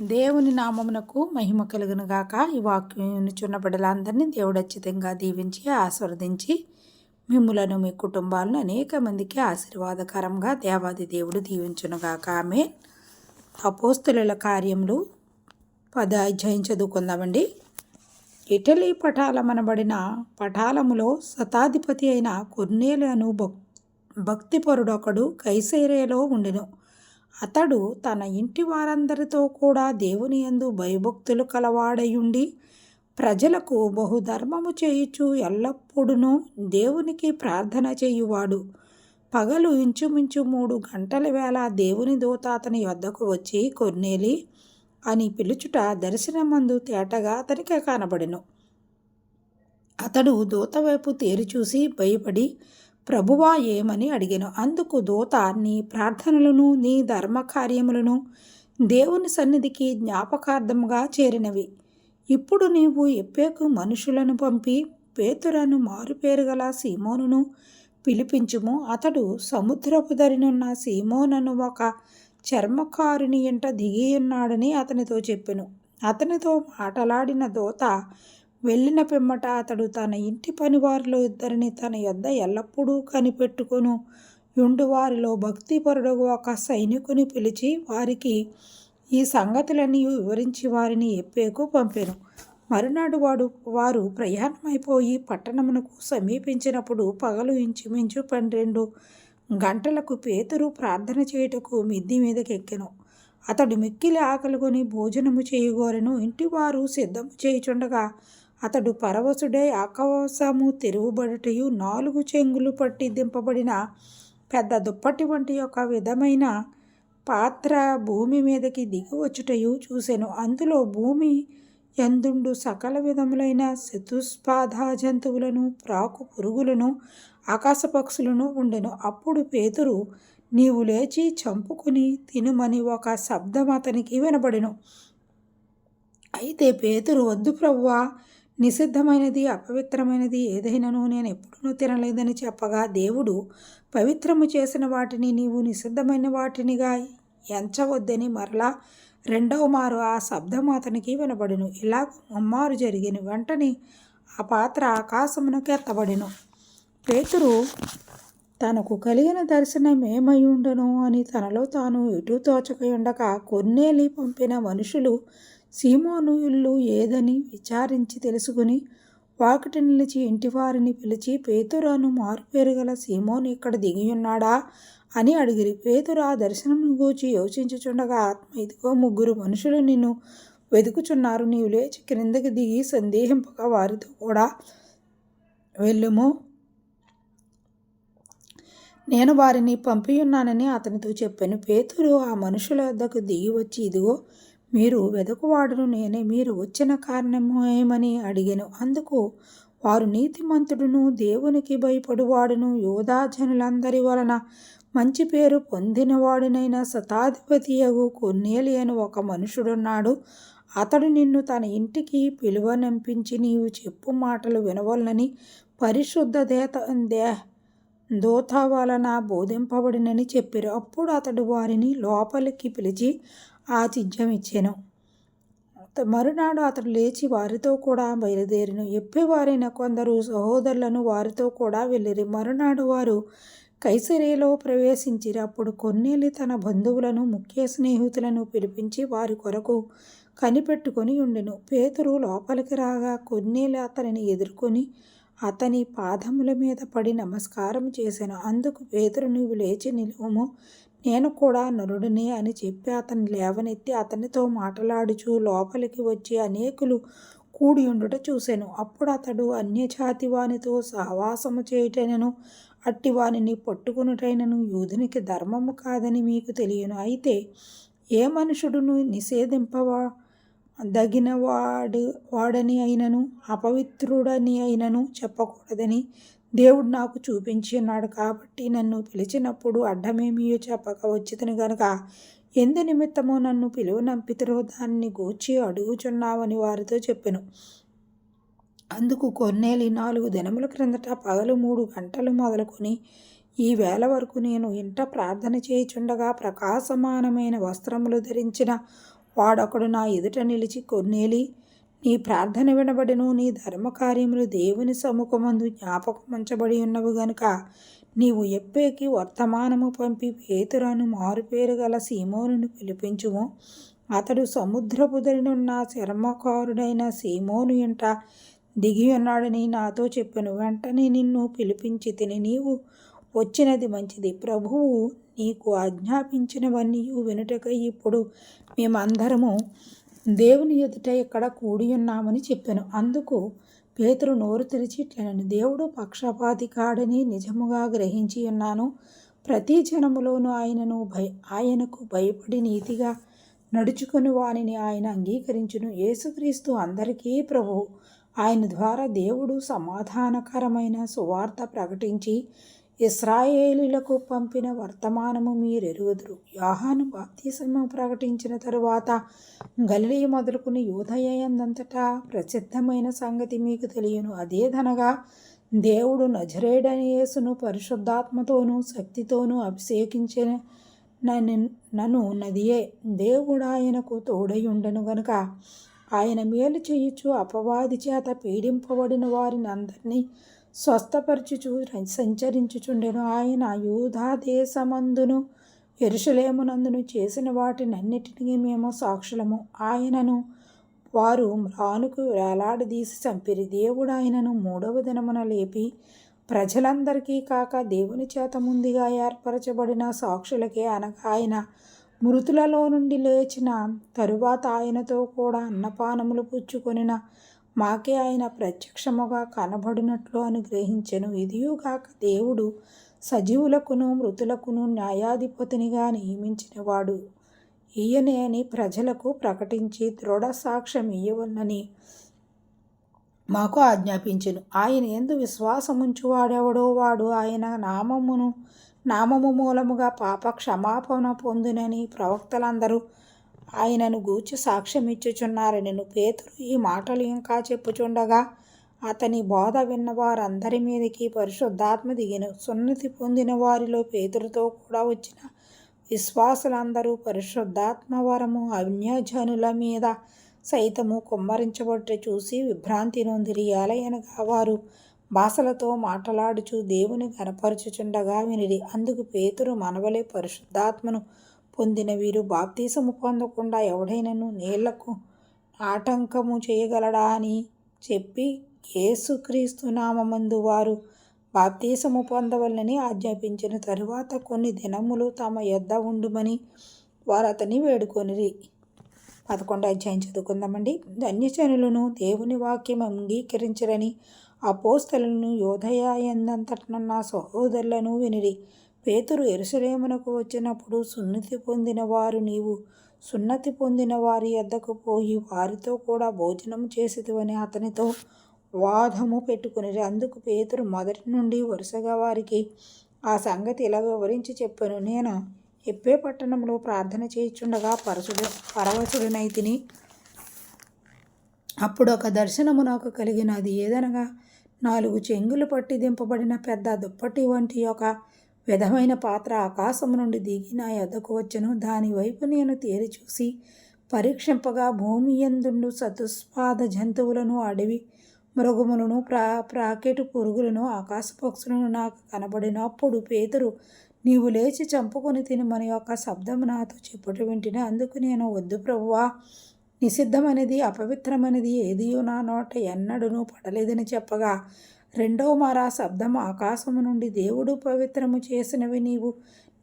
దేవుని నామమునకు మహిమ కలుగును గాక. ఈ వాక్యం చున్న బిడ్డలందరినీ దేవుడు అచ్చితంగా దీవించి ఆస్వాదించి మిమ్ములను మీ కుటుంబాలను అనేక మందికి ఆశీర్వాదకరంగా దేవాది దేవుడు దీవించునుగాక ఆమె అపోస్తుల కార్యములు పద అధ్యాయం చదువుకుందామండి. ఇటలీ పటాలమనబడిన పటాలములో శతాధిపతి అయిన కొన్నేలను భక్ భక్తిపరుడొకడు కైసేరేలో ఉండెను. అతడు తన ఇంటి వారందరితో కూడా దేవుని యందు భయభక్తులు కలవాడయుండి ప్రజలకు బహుధర్మము చేయుచు ఎల్లప్పుడూ దేవునికి ప్రార్థన చేయువాడు. పగలు ఇంచుమించు మూడు గంటల వేళ దేవుని దూత అతని వద్దకు వచ్చి కొన్నేలి అని పిలుచుట దర్శనమందు తేటగా అతనికి కనబడెను. అతడు దూత వైపు తేరి చూసి భయపడి ప్రభువా ఏమని అడిగాను. అందుకు దూత నీ ప్రార్థనలను నీ ధర్మకార్యములను దేవుని సన్నిధికి జ్ఞాపకార్థముగా చేరినవి. ఇప్పుడు నీవు ఎప్పేకు మనుషులను పంపి పేతురను మారుపేరు గల సీమోనును పిలిపించుము. అతడు సముద్రపు దరినున్న సీమోనను ఒక చర్మకారుని ఇంట దిగియున్నాడని అతనితో చెప్పెను. అతనితో మాటలాడిన దూత వెళ్ళిన పిమ్మట అతడు తన ఇంటి పనివారిలో ఇద్దరిని తన యొద్ద ఎల్లప్పుడూ కనిపెట్టుకును. యుండు వారిలో భక్తిపరుడు ఒక సైనికుని పిలిచి వారికి ఈ సంగతులన్నీ వివరించి వారిని ఎప్పేకు పంపెను. మరునాడు వాడు వారు ప్రయాణమైపోయి పట్టణమునకు సమీపించినప్పుడు పగలు ఇంచుమించు పన్నెండు గంటలకు పేతురు ప్రార్థన చేయుటకు మిద్ది మీదకెక్కెను. అతడు మిక్కిలి ఆకలికొని భోజనము చేయగోరెను ఇంటివారు సిద్ధము చేయుచుండగా అతడు పరవశుడై ఆకాశము తిరుగుబడుటయు నాలుగు చెంగులు పట్టి దింపబడిన పెద్ద దుప్పటి వంటి ఒక విధమైన పాత్ర భూమి మీదకి దిగివచ్చుటయు చూసెను. అందులో భూమి ఎందుండు సకల విధములైన చతుస్పాద జంతువులను ప్రాకు పురుగులను ఆకాశ పక్షులను ఉండెను. అప్పుడు పేతురు నీవు లేచి చంపుకుని తినుమని ఒక శబ్దం అతనికి వినబడెను. అయితే పేతురు వద్దు ప్రవ్వా నిషిద్ధమైనది అపవిత్రమైనది ఏదైనాను నేను ఎప్పుడూ తినలేదని చెప్పగా దేవుడు పవిత్రము చేసిన వాటిని నీవు నిషిద్ధమైన వాటినిగా ఎంచవద్దని మరలా రెండవ మారు ఆ శబ్దం అతనికి వినబడును. ఇలా ముమ్మారు జరిగిన వెంటనే ఆ పాత్ర ఆకాశమునకు ఎత్తబడిను. పేతురు తనకు కలిగిన దర్శనం ఏమై ఉండను అని తనలో తాను ఎటు ఉండక కొన్నేలి పంపిన మనుషులు సీమోను ఇల్లు ఏదని విచారించి తెలుసుకుని వాకిటి నిలిచి ఇంటివారిని పిలిచి పేతురాను మారుపేరు గల సీమోను ఇక్కడ దిగియున్నాడా అని అడిగిరి. పేతురు ఆ దర్శనం గూచి యోచించుచుండగా ఆత్మ ఇదిగో ముగ్గురు మనుషులు నిన్ను వెతుకుచున్నారు నీవు లేచి క్రిందకి దిగి సందేహింపగా వారితో కూడా వెళ్ళుము. నేను వారిని పంపియున్నానని అతనితో చెప్పాను. పేతురు ఆ మనుషుల వద్దకు దిగి వచ్చి ఇదిగో మీరు వెదకువాడును నేనే మీరు వచ్చిన కారణమేమని అడిగాను. అందుకు వారు నీతిమంతుడును దేవునికి భయపడువాడును. యోధాజనులందరి వలన మంచి పేరు పొందినవాడునైన శతాధిపతియగు కొన్నేలి అని ఒక మనుషుడున్నాడు. అతడు నిన్ను తన ఇంటికి పిలువనంపించి నీవు చెప్పు మాటలు వినవలనని పరిశుద్ధ దేత దే దోత వలన బోధింపబడినని చెప్పారు. అప్పుడు అతడు వారిని లోపలికి పిలిచి ఆతిథ్యం ఇచ్చాను. మరునాడు అతడు లేచి వారితో కూడా బయలుదేరిను. ఎప్పివారైన కొందరు సహోదరులను వారితో కూడా వెళ్ళిరి. మరునాడు వారు కైసరేలో ప్రవేశించిరి. అప్పుడు కొన్నేళ్ళు తన బంధువులను ముఖ్య స్నేహితులను పిలిపించి వారి కొరకు కనిపెట్టుకొని ఉండెను. పేతురు లోపలికి రాగా కొన్నేళ్ళు అతనిని ఎదుర్కొని అతని పాదముల మీద పడి నమస్కారం చేశాను అందుకు పేతురు నువ్వు లేచి నిలువము. నేను కూడా నరుడిని అని చెప్పి అతన్ని లేవనెత్తి అతనితో మాట్లాడుచు లోపలికి వచ్చి అనేకులు కూడి ఉండుట చూశాను అప్పుడు అతడు అన్యజాతి వానితో సహవాసము చేయటైనను అట్టి వానిని పట్టుకునుటైనను యూదునికి ధర్మము కాదని మీకు తెలియను. అయితే ఏ మనుషుడును నిషేధింపవా దగిన వాడు వాడని అయినను అపవిత్రుడని అయినను చెప్పకూడదని దేవుడు నాకు చూపించి ఉన్నాడు కాబట్టి నన్ను పిలిచినప్పుడు అడ్డమేమియో చెప్పక వచ్చితను గనుక ఎందు నిమిత్తమో నన్ను పిలువనంపితిరో దాన్ని గూర్చి అడుగుచున్నావని వారితో చెప్పెను. అందుకు కొన్నేలి నాలుగు దినముల క్రిందట పగలు మూడు గంటలు మొదలుకొని ఈ వేళ వరకు నేను ఇంట ప్రార్థన చేయుచుండగా ప్రకాశమానమైన వస్త్రములు ధరించిన వాడొకడు నా ఎదుట నిలిచి కొన్నేలి నీ ప్రార్థన వినబడిను నీ ధర్మకార్యములు దేవుని సముఖమందు జ్ఞాపకమంచబడి ఉన్నవి గనుక నీవు ఎప్పేకి వర్తమానము పంపి పేతురాను మారుపేరు గల సీమోనును పిలిపించుము. అతడు సముద్రపుదరినున్న శర్మకారుడైన చర్మకారుడైన సీమోను ఇంట దిగి ఉన్నాడని నాతో చెప్పాను. వెంటనే నిన్ను పిలిపించి తిని నీవు వచ్చినది మంచిది. ప్రభువు నీకు ఆజ్ఞాపించినవన్నీ వినుటకై ఇప్పుడు మేమందరము దేవుని ఎదుట ఇక్కడ కూడి ఉన్నామని చెప్పాను. అందుకు పేతురు నోరు తెరిచి ఇట్లనని దేవుడు పక్షపాతి కాడని నిజముగా గ్రహించి ఉన్నాను. ప్రతి జనములోనూ ఆయనను భయ ఆయనకు భయపడి నీతిగా నడుచుకుని వానిని ఆయన అంగీకరించును. యేసుక్రీస్తు అందరికీ ప్రభు ఆయన ద్వారా దేవుడు సమాధానకరమైన సువార్త ప్రకటించి ఇస్రాయేలీలకు పంపిన వర్తమానము మీరెరుగుదురు యోహాను బాప్తీసము ప్రకటించిన తరువాత గలిలీ మొదలుకుని యూదయందంతటా ప్రసిద్ధమైన సంగతి మీకు తెలియను. అదేదనగా దేవుడు నజరేడని యేసును పరిశుద్ధాత్మతోనూ శక్తితోనూ అభిషేకించిన నన్ను నదియే దేవుడు ఆయనకు తోడయుండను గనుక ఆయన మేలు చేయుచు అపవాది చేత పీడింపబడిన వారిని అందరినీ స్వస్థపరచుచు సంచరించుచుండెను. ఆయన యూధా దేశమందును ఎరుషలేమునందును చేసిన వాటినన్నిటినీ మేము సాక్షులము. ఆయనను వారు మ్రానుకు వేలాడదీసి చంపిరి. దేవుడు ఆయనను మూడవ దినమున లేపి ప్రజలందరికీ కాక దేవుని చేత ముందుగా ఏర్పరచబడిన సాక్షులకే అనగా ఆయన మృతులలో నుండి లేచిన తరువాత ఆయనతో కూడా అన్నపానములు పుచ్చుకొనిన మాకే ఆయన ప్రత్యక్షముగా కనబడినట్లు అనుగ్రహించెను. ఇదియుగాక దేవుడు సజీవులకును మృతులకును న్యాయాధిపతినిగా నియమించినవాడు. ఈయనే అని ప్రజలకు ప్రకటించి దృఢ సాక్ష్యం ఇయ్యవలనని మాకు ఆజ్ఞాపించెను. ఆయన ఎందు విశ్వాసముంచువాడెవడో వాడు ఆయన నామమును నామము మూలముగా పాప క్షమాపణ పొందునని ప్రవక్తలందరూ ఆయనను గూర్చి సాక్ష్యం ఇచ్చుచున్నారని పేతురు ఈ మాటలు ఇంకా చెప్పుచుండగా అతని బోధ విన్న వారందరి మీదకి పరిశుద్ధాత్మ దిగిన సున్నతి పొందిన వారిలో పేతురుతో కూడా వచ్చిన విశ్వాసులందరూ పరిశుద్ధాత్మ వరము అన్యజనుల మీద సైతము కుమ్మరించబట్టి చూసి విభ్రాంతి నొందిరి. ఎలయనగా వారు భాషలతో మాట్లాడుచు దేవుని కనపరుచుచుండగా వినిరి. అందుకు పేతురు మనవలే పరిశుద్ధాత్మను పొందిన వీరు బాప్తీసము పొందకుండా ఎవడైనను నీళ్ళకు ఆటంకము చేయగలడా అని చెప్పి యేసుక్రీస్తు నామందు వారు బాప్తీసము పొందవలని ఆజ్ఞాపించిన తరువాత కొన్ని దినములు తమ యొద్ద ఉండుమని వారు అతన్ని వేడుకొనిరి. పదకొండు అధ్యాయం చదువుకుందామండి. ధన్యజనులను దేవుని వాక్యం అంగీకరించరని అపోస్తలను యోధయాయందంతటనున్న సహోదరులను వినిరి. పేతురు ఎరుసలేమునకు వచ్చినప్పుడు సున్నతి పొందిన వారు నీవు. సున్నతి పొందిన వారి వద్దకు పోయి వారితో కూడా భోజనం చేసేదివని అతనితో వాదము పెట్టుకుని అందుకు పేతురు మొదటి నుండి వరుసగా వారికి ఆ సంగతి ఇలా వివరించి చెప్పాను. నేను ఎప్పే పట్టణంలో ప్రార్థన చేయిచుండగా పరశుడు పరవశుడినై తిని అప్పుడు ఒక దర్శనము నాకు కలిగినది. ఏదనగా నాలుగు చెంగులు పట్టి దింపబడిన పెద్ద దుప్పటి వంటి ఒక విధమైన పాత్ర ఆకాశం నుండి దిగి నా ఎద్దకు వచ్చను. దానివైపు నేను తేరి చూసి పరీక్షింపగా భూమి ఎందుండు చతుస్పాద జంతువులను అడవి మృగములను ప్రా ప్రాకెటు పురుగులను ఆకాశ పక్షులను నాకు కనబడినప్పుడు పేతురు నీవు లేచి చంపుకొని తినమని ఒక శబ్దం నాతో చెప్పుట వింటిని. అందుకు నేను వద్దు ప్రభువా నిషిద్ధమనేది అపవిత్రమనేది ఏదియో నా నోట ఎన్నడూనూ పడలేదని చెప్పగా రెండవ మారా శబ్దం ఆకాశము నుండి దేవుడు పవిత్రము చేసినవి నీవు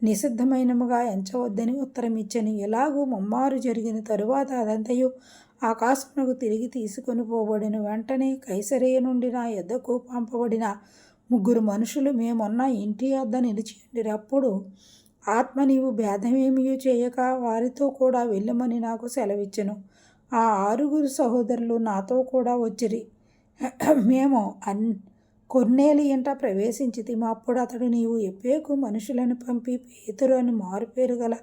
నిషిద్ధమైనముగా ఎంచవద్దని ఉత్తరమిచ్చని. ఎలాగూ ముమ్మారు జరిగిన తరువాత అదంతయు ఆకాశమునకు తిరిగి తీసుకొని పోబడిన వెంటనే కైసరేయ నుండి నా ఎద్దకు పంపబడిన ముగ్గురు మనుషులు మేమున్న ఇంటి వద్ద నిలిచి అప్పుడు ఆత్మ నీవు భేదమేమీ చేయక వారితో కూడా వెళ్ళమని నాకు సెలవిచ్చను. ఆ ఆరుగురు సహోదరులు నాతో కూడా వచ్చిరి. మేము అన్ కొన్నేలి ఇంట ప్రవేశించితిము. అప్పుడు అతడు నీవు ఎప్పేకు మనుషులను పంపి పేతురు అని మారుపేరు గల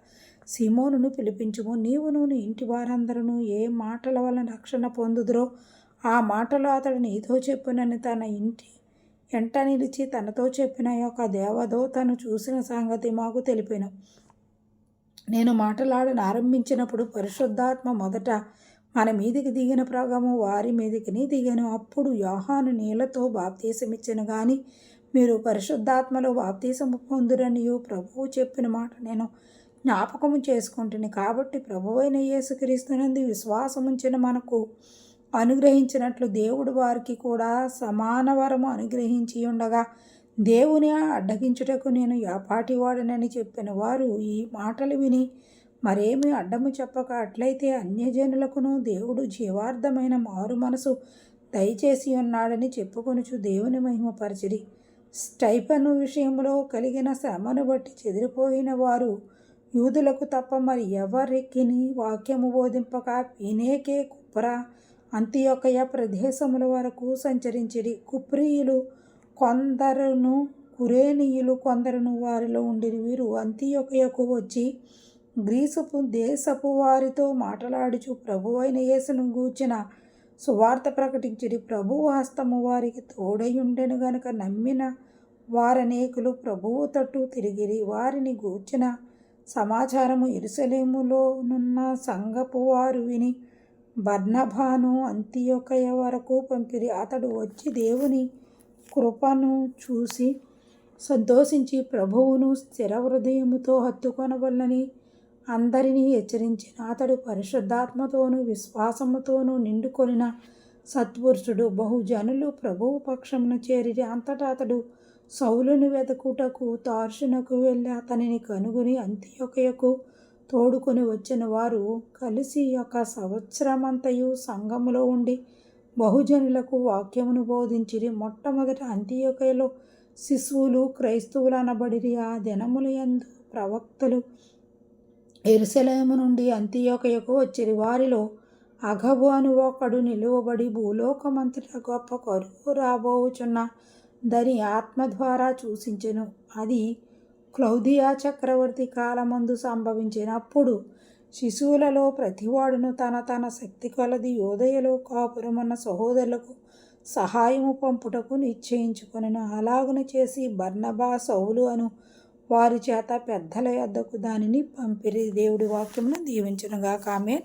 సిమోనును పిలిపించుము. నీవును నీ ఇంటి వారందరూ ఏ మాటల వలన రక్షణ పొందుదురో ఆ మాటలు అతడు నీతో చెప్పునని తన ఇంటి ఎంట నిలిచి తనతో చెప్పిన యొక్క దేవదూతను చూసిన సంగతి మాకు తెలిపాను. నేను మాటలాడను. ఆరంభించినప్పుడు పరిశుద్ధాత్మ మొదట మన మీదికి దిగిన ప్రగము వారి మీదికిని దిగను. అప్పుడు యోహాను నీళ్ళతో బాప్తీసమిచ్చను గాని మీరు పరిశుద్ధాత్మలో బాప్తీసము పొందురనియు ప్రభువు చెప్పిన మాట నేను జ్ఞాపకము చేసుకుంటుని. కాబట్టి ప్రభువైన యేసుక్రీస్తునందు విశ్వాసముంచిన మనకు. అనుగ్రహించినట్లు దేవుడు వారికి కూడా సమాన వరము అనుగ్రహించి ఉండగా దేవుని అడ్డగించుటకు నేను యాపాటివాడనని చెప్పిన వారు ఈ మాటలు విని మరేమి అడ్డము చెప్పక అట్లయితే అన్యజనులకును దేవుడు జీవార్థమైన మారు మనసు దయచేసి ఉన్నాడని చెప్పుకొనుచు దేవుని మహిమపరచిరి. స్టైపను విషయంలో కలిగిన శ్రమను బట్టి చెదిరిపోయిన వారు యూదులకు తప్ప మరి ఎవరికిని వాక్యము బోధింపక పీనేకే కుప్ర అంత్యొకయ ప్రదేశముల వరకు సంచరించిరి. కుప్రియులు కొందరును కురేనీయులు కొందరును వారిలో ఉండి వీరు అంత్యొకయకు వచ్చి గ్రీసుపు దేశపు వారితో మాట్లాడుచు ప్రభువైన యేసును గూర్చిన సువార్త ప్రకటించిరి. ప్రభువు హస్తము వారికి తోడయుండెను గనుక నమ్మిన వారనేకులు ప్రభువు తట్టు తిరిగిరి. వారిని గూర్చిన సమాచారము ఇరుసలేములోనున్న సంగపు వారు విని బర్ణభాను అంత్యొకయ వరకు పంపిరి. అతడు వచ్చి దేవుని కృపను చూసి సంతోషించి ప్రభువును స్థిర హృదయముతో హత్తుకొనవల్లని అందరినీ హెచ్చరించిన అతడు పరిశుద్ధాత్మతోనూ విశ్వాసముతోనూ నిండుకొనిన సత్పురుషుడు బహుజనులు ప్రభువు పక్షమున చేరి అంతటా అతడు సౌలుని వెతకుటకు తార్షునకు వెళ్ళి అతనిని కనుగొని అంత్యొకయకు తోడుకొని వచ్చిన వారు కలిసి ఒక సంవత్సరమంతయు సంఘములో ఉండి బహుజనులకు వాక్యమును బోధించిరి. మొట్టమొదట అంత్యొకయలో శిశువులు క్రైస్తవులు అనబడిరి. ఆ దినముల యందు ప్రవక్తలు ఎరుసలేము నుండి అంత్యోకయకు వచ్చిన వారిలో అగబు అని ఒకడు నిలువబడి భూలోకమంతట గొప్ప కరువు రాబోచున్న దని ఆత్మ ద్వారా సూచించెను అది క్లౌదియా చక్రవర్తి కాలమందు సంభవించినప్పుడు శిశువులలో ప్రతివాడును తన తన శక్తి కొలది యోదయలో కాపురమన్న సహోదరులకు సహాయము పంపుటకు నిశ్చయించుకొనెను. అలాగున చేసి బర్ణబా సౌలు అను వారి చేత పెద్దల యొద్దకు దానిని పంపిరి. దేవుడి వాక్యమును దీవించునుగా కామె